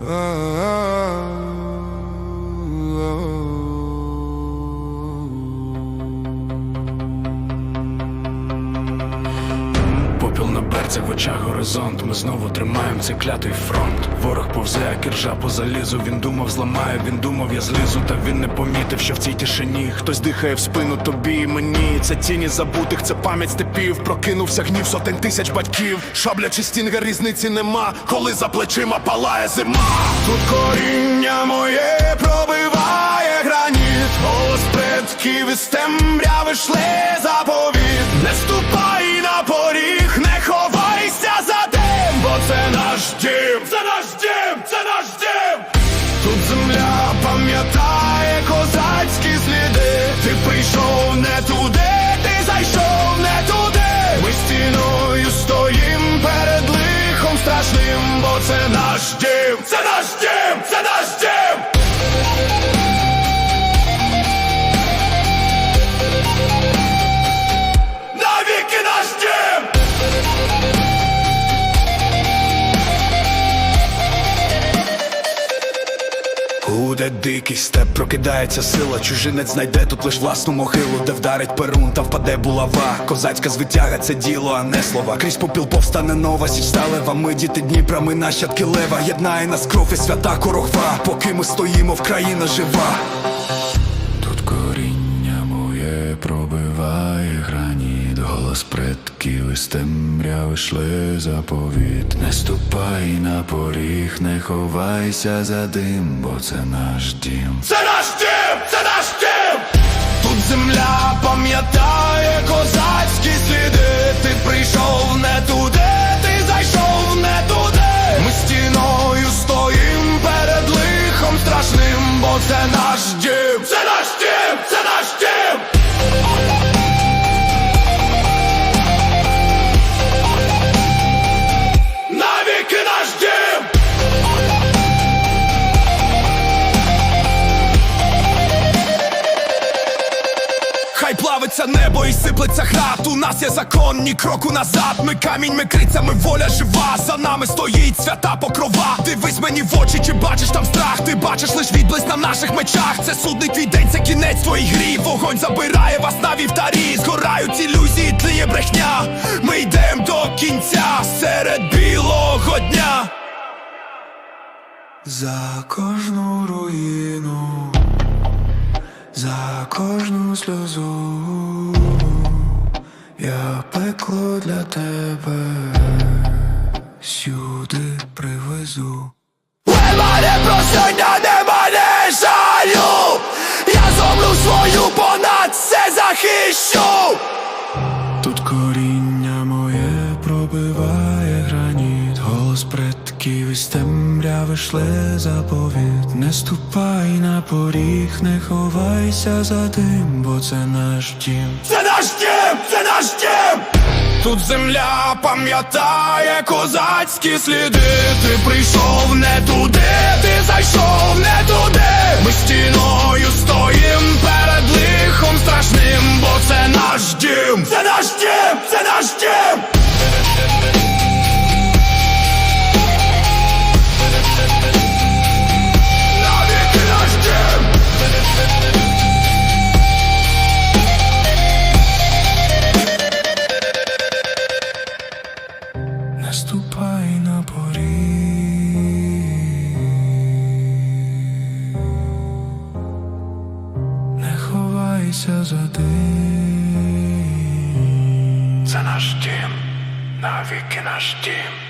Uh, серце в очах горизонт. Ми знову тримаємо цей клятий фронт. Ворог повзе, як іржа по залізу. Він думав, зламає, він думав, я злізу. Та він не помітив, що в цій тишині хтось дихає в спину тобі і мені. Це тіні забутих, це пам'ять степів. Прокинувся гнів сотень тисяч батьків. Шабля чи стінга різниці нема, коли за плечима палає зима. Тут коріння моє пробиває граніт. Голос предків із темряви шле заповіт. Страшним, бо це наш дім, Гуде дикий степ, прокидається сила, чужинець знайде тут лиш власну могилу, де вдарить перун та впаде булава. Козацька звитяга це діло, а не слова. Крізь попіл повстане нова січ сталева. Ми діти Дніпра, ми нащадки лева. Єднає нас кров і свята корохва. Поки ми стоїмо, в країна жива. Тут коріння моє пробиває граніт, голос предків із темряви шле заповіт. Не ступай на поріг, не ховайся за дим, бо це наш дім. Це наш дім! Це наш дім! Тут земля пам'ятає козацькі сліди. Хай плавиться небо і сиплеться град. У нас є закон, ні кроку назад. Ми камінь, ми крицями, воля жива. За нами стоїть свята покрова. Дивись мені в очі, чи бачиш там страх? Ти бачиш лиш відблиск на наших мечах. Це судний твій день, це кінець твоїх грі Вогонь забирає вас на вівтарі. Згорають ілюзії, тліє брехня. Ми йдем до кінця серед білого дня. За кожну руїну, за кожну сльозу, я пекло для тебе сюди привезу. мене прощення, немає жалю. Я зомлю свою понад все захищу. Тут коріння моє пробиває граніт, голос предків із темряви шле заповіт. Не ступай на поріг, не ховайся за тим, бо це наш дім. Це наш дім, це наш дім! Тут земля пам'ятає козацькі сліди. Ти прийшов не туди, ти зайшов не туди. Ми стіною стоїм ховайся за ти, Це наш дім, навіки наш дім.